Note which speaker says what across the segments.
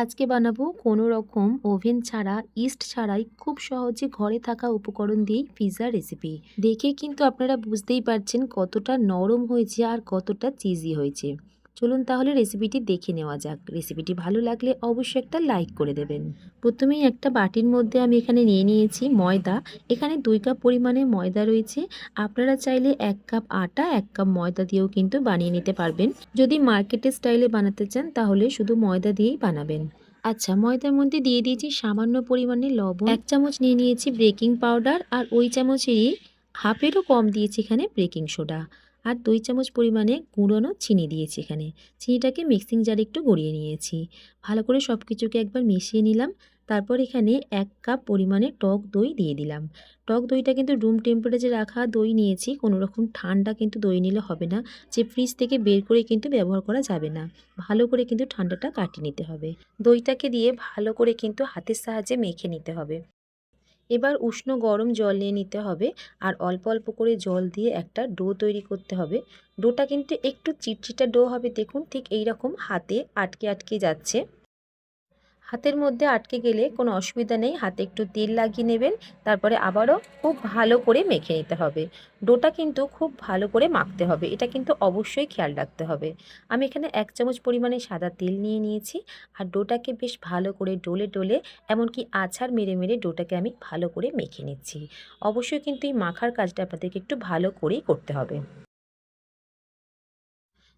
Speaker 1: আজকে বানাবো কোনো রকম ওভেন ছাড়া, ইস্ট ছাড়াই খুব সহজে ঘরে থাকা উপকরণ দিয়েই পিৎজা রেসিপি। দেখে কিন্তু আপনারা বুঝতেই পারছেন কতটা নরম হয়েছে আর কতটা চিজি হয়েছে। চলুন তাহলে রেসিপিটি দেখে নেওয়া যাক। রেসিপিটি ভালো লাগলে অবশ্যই একটা লাইক করে দেবেন। প্রথমেই একটা বাটির মধ্যে আমি এখানে নিয়ে নিয়েছি ময়দা। এখানে দুই কাপ পরিমাণে ময়দা রয়েছে। আপনারা চাইলে এক কাপ আটা, এক কাপ ময়দা দিয়েও কিন্তু বানিয়ে নিতে পারবেন। যদি মার্কেটের স্টাইলে বানাতে চান, তাহলে শুধু ময়দা দিয়েই বানাবেন। আচ্ছা ময়দার মধ্যে দিয়ে দিয়েছি সামান্য পরিমাণে লবণ। এক চামচ নিয়ে নিয়েছি বেকিং পাউডার আর ওই চামচেরই হাফেরও কম দিয়েছি এখানে বেকিং সোডা আর দুই চামচ পরিমাণে গুঁড়োনো চিনি দিয়েছি এখানে। চিনিটাকে মিক্সিং জারে একটু গড়িয়ে নিয়েছি। ভালো করে সব কিছুকে একবার মিশিয়ে নিলাম। তারপর এখানে এক কাপ পরিমাণে টক দই দিয়ে দিলাম। টক দইটা কিন্তু রুম টেম্পারেচারে রাখা দই নিয়েছি। কোনো রকম ঠান্ডা কিন্তু দই নিলে হবে না। যে ফ্রিজ থেকে বের করে কিন্তু ব্যবহার করা যাবে না। ভালো করে কিন্তু ঠান্ডাটা কাটিয়ে নিতে হবে। দইটাকে দিয়ে ভালো করে কিন্তু হাতের সাহায্যে মেখে নিতে হবে। এবার উষ্ণ গরম জল নিয়ে নিতে হবে আর অল্প অল্প করে জল দিয়ে একটা ডো তৈরি করতে হবে। ডোটা কিন্তু একটু চিটচিটা ডো হবে, দেখুন ঠিক এই রকম হাতে আটকে আটকে যাচ্ছে। হাতের মধ্যে আটকে গেলে কোনো অসুবিধা নেই। হাতে একটু তেল লাগিয়ে নেবেন, তারপরে আবারও খুব ভালো করে মেখে নিতে হবে। ডোটা কিন্তু খুব ভালো করে মাখতে হবে। এটা কিন্তু অবশ্যই খেয়াল রাখতে হবে। আমি এখানে এক চামচ পরিমাণে সাদা তেল নিয়ে নিয়েছি। আর ডোটাকে বেশ ভালো করে ডোলে ডোলে, এমনকি আছাড় মেরে মেরে ডোটাকে আমি ভালো করে মেখে নিচ্ছি। অবশ্যই কিন্তু এই মাখার কাজটা আপনাদেরকে একটু ভালো করেই করতে হবে।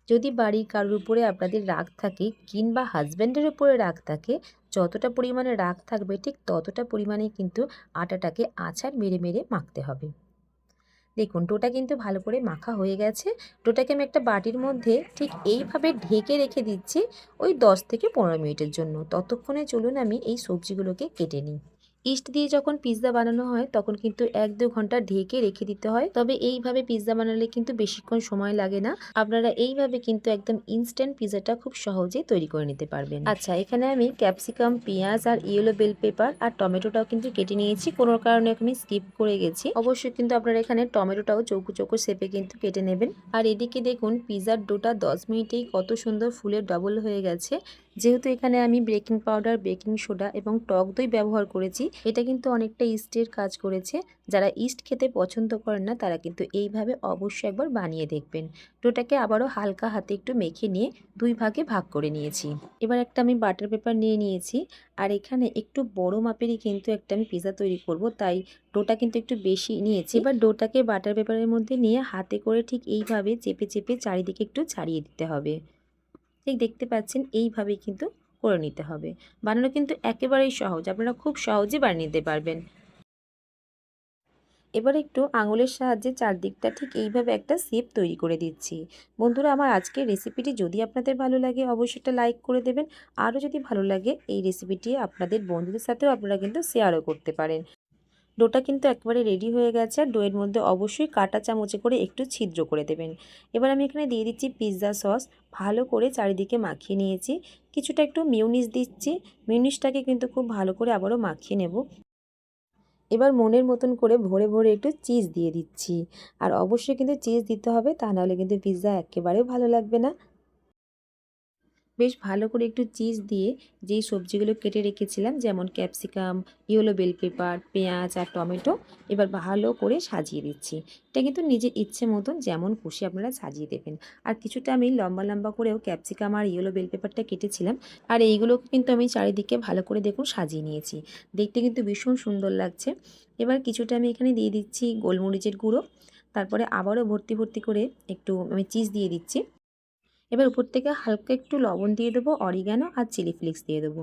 Speaker 1: যদি বাড়ির কারোর উপরে আপনাদের রাগ থাকে কিংবা হাজব্যান্ডের উপরে রাগ থাকে, যতটা পরিমাণে রাগ থাকবে ঠিক ততটা পরিমাণে কিন্তু আটাটাকে আছাড় মেরে মেরে মাখতে হবে। দেখুন, ডোটা কিন্তু ভালো করে মাখা হয়ে গেছে। ডোটাকে আমি একটা বাটির মধ্যে ঠিক এইভাবে ঢেকে রেখে দিচ্ছি ওই দশ থেকে পনেরো মিনিটের জন্য। ততক্ষণে চলুন আমি এই সবজিগুলোকে কেটে নিই। ইস্ট দিয়ে যখন পিৎজা বানানো হয়, তখন কিন্তু এক দু ঘণ্টা ঢেকে রেখে দিতে হয়। তবে এইভাবে পিৎজা বানালে কিন্তু বেশিক্ষণ সময় লাগে না। আপনারা এইভাবে কিন্তু একদম ইনস্ট্যান্ট পিৎজাটা খুব সহজেই তৈরি করে নিতে পারবেন। আচ্ছা এখানে আমি ক্যাপসিকাম পেঁয়াজ আর ইয়েলো বেল পেপার আর টমেটোটাও কিন্তু কেটে নিয়েছি। কোনো কারণে আমি স্কিপ করে গেছি। অবশ্যই কিন্তু আপনারা এখানে টমেটোটাও চৌকো চৌকো শেপে কিন্তু কেটে নেবেন। আর এদিকে দেখুন, পিৎজার ডোটা দশ মিনিটেই কত সুন্দর ফুলের ডবল হয়ে গেছে। যেহেতু এখানে আমি বেকিং পাউডার বেকিং সোডা এবং টক দই ব্যবহার করেছি এটা কিন্তু অনেকটা ইস্টের কাজ করেছে। যারা ইস্ট খেতে পছন্দ করেন না, তারা কিন্তু এইভাবে অবশ্যই একবার বানিয়ে দেখবেন। ডোটাকে আবারও হালকা হাতে একটু মেখে নিয়ে দুই ভাগে ভাগ করে নিয়েছি। এবার একটা আমি বাটার পেপার নিয়ে নিয়েছি। আর এখানে একটু বড় মাপেরই কিন্তু একটা আমি পিৎজা তৈরি করব, তাই ডোটা কিন্তু একটু বেশি নিয়েছি। এবার ডোটাকে বাটার পেপারের মধ্যে নিয়ে হাতে করে ঠিক এইভাবে চেপে চেপে চারিদিকে একটু ছাড়িয়ে দিতে হবে। ঠিক দেখতে পাচ্ছেন, এইভাবেই কিন্তু করে নিতে হবে। বানানো কিন্তু একেবারেই সহজ। আপনারা খুব সহজে বানিয়ে নিতে পারবেন। এবার একটু আঙুলের সাহায্যে চারদিকটা ঠিক এইভাবে একটা সেপ তৈরি করে দিচ্ছি। বন্ধুরা, আমার আজকের রেসিপিটি যদি আপনাদের ভালো লাগে, অবশ্যই একটা লাইক করে দেবেন। আরও যদি ভালো লাগে, এই রেসিপিটি আপনাদের বন্ধুদের সাথেও আপনারা কিন্তু শেয়ারও করতে পারেন। ডোটা কিন্তু একবারে রেডি হয়ে গেছে। আর ডোয়ের মধ্যে অবশ্যই কাটা চামচে করে একটু ছিদ্র করে দেবেন। এবার আমি এখানে দিয়ে দিচ্ছি পিৎজা সস ভালো করে চারিদিকে মাখিয়ে নিয়েছি। কিছুটা একটু মিউনিস দিচ্ছি। মিউনিসটাকে কিন্তু খুব ভালো করে আবারও মাখিয়ে নেব। এবার মনের মতন করে ভরে ভরে একটু চিজ দিয়ে দিচ্ছি। আর অবশ্যই কিন্তু চিজ দিতে হবে, তা নাহলে কিন্তু পিৎজা একেবারেও ভালো লাগবে না। বেশ ভালো করে একটু চিজ দিয়ে যেই সবজিগুলো কেটে রেখেছিলাম, যেমন ক্যাপসিকাম, ইয়েলো বেল পেপার, পেঁয়াজ আর টমেটো, এবার ভালো করে সাজিয়ে দিচ্ছি। এটা কিন্তু নিজের ইচ্ছে মতন যেমন খুশি আপনারা সাজিয়ে দেবেন। আর কিছুটা আমি লম্বা লম্বা করেও ক্যাপসিকাম আর ইয়েলো বেল পেপারটা কেটেছিলাম। আর এইগুলোকে কিন্তু আমি চারিদিকে ভালো করে দেখুন সাজিয়ে নিয়েছি। দেখতে কিন্তু ভীষণ সুন্দর লাগছে। এবার কিছুটা আমি এখানে দিয়ে দিচ্ছি গোলমরিচের গুঁড়ো। তারপরে আবারও ভর্তি ভর্তি করে একটু আমি চিজ দিয়ে দিচ্ছি। এবার উপর থেকে হালকা একটু লবণ দিয়ে দেবো অরিগ্যানো আর চিলি ফ্লেক্স দিয়ে দেবো।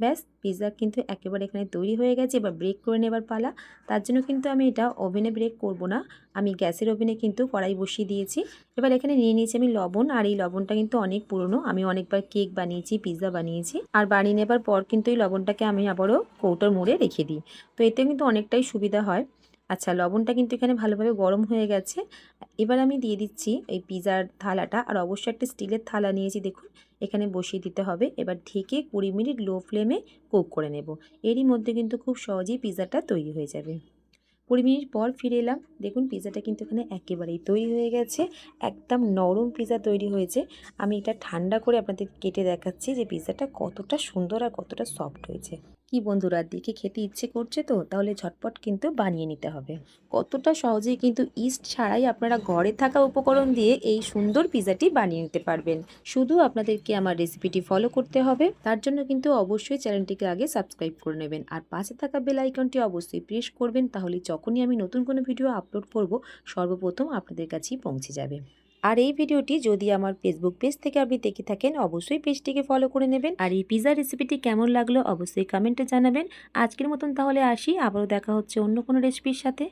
Speaker 1: ব্যাস পিৎজা কিন্তু একেবারে এখানে তৈরি হয়ে গেছে, এবার ব্রেক করে নেবার পালা। তার জন্য কিন্তু আমি এটা ওভেনে ব্রেক করব না। আমি গ্যাসের ওভেনে কিন্তু কড়াই বসিয়ে দিয়েছি। এবার এখানে নিয়ে নিয়েছি আমি লবণ, আর এই লবণটা কিন্তু অনেক পুরনো। আমি অনেকবার কেক বানিয়েছি পিৎজা বানিয়েছি। আর বানিয়ে নেবার পর কিন্তু এই লবণটাকে আমি আবারও কৌটোর মোড়ে রেখে দিই। তো এতে কিন্তু অনেকটাই সুবিধা হয়। আচ্ছা লবণটা কিন্তু এখানে ভালোভাবে গরম হয়ে গেছে। এবার আমি দিয়ে দিচ্ছি এই পিজার থালাটা আর অবশ্যই একটা স্টিলের থালা নিয়েছি, দেখুন। এখানে বসিয়ে দিতে হবে। এবার ঢেকে কুড়ি মিনিট লো ফ্লেমে কুক করে নেব। এরই মধ্যে কিন্তু খুব সহজেই পিজাটা তৈরি হয়ে যাবে। কুড়ি মিনিট পর ফিরে এলাম। দেখুন পিৎজাটা কিন্তু এখানে একেবারেই তৈরি হয়ে গেছে। একদম নরম পিৎজা তৈরি হয়েছে। আমি এটা ঠান্ডা করে আপনাদের কেটে দেখাচ্ছি যে পিৎজাটা কতটা সুন্দর আর কতটা সফট হয়েছে। কি বন্ধুরা, দেখে খেতে ইচ্ছে করছে তো? তাহলে ঝটপট কিন্তু বানিয়ে নিতে হবে। কতটা সহজেই কিন্তু ইস্ট ছাড়াই আপনারা ঘরে থাকা উপকরণ দিয়ে এই সুন্দর পিৎজাটি বানিয়ে নিতে পারবেন। শুধু আপনাদেরকে আমার রেসিপিটি ফলো করতে হবে। তার জন্য কিন্তু অবশ্যই চ্যানেলটিকে আগে সাবস্ক্রাইব করে নেবেন। আর পাশে থাকা বেল আইকনটি অবশ্যই প্রেস করবেন। তাহলে যখনই আমি নতুন কোনো ভিডিও আপলোড করব, সর্বপ্রথম আপনাদের কাছেই পৌঁছে যাবে। আর এই ভিডিওটি যদি আমার ফেসবুক পেজ থেকে আপনি দেখে থাকেন, অবশ্যই পেজটিকে ফলো করে নেবেন। আর এই পিৎজা রেসিপিটি কেমন লাগল, অবশ্যই কমেন্টে জানাবেন। আজকের মতন তাহলে আসি, আবারও দেখা হচ্ছে অন্য কোনো রেসিপির সাথে।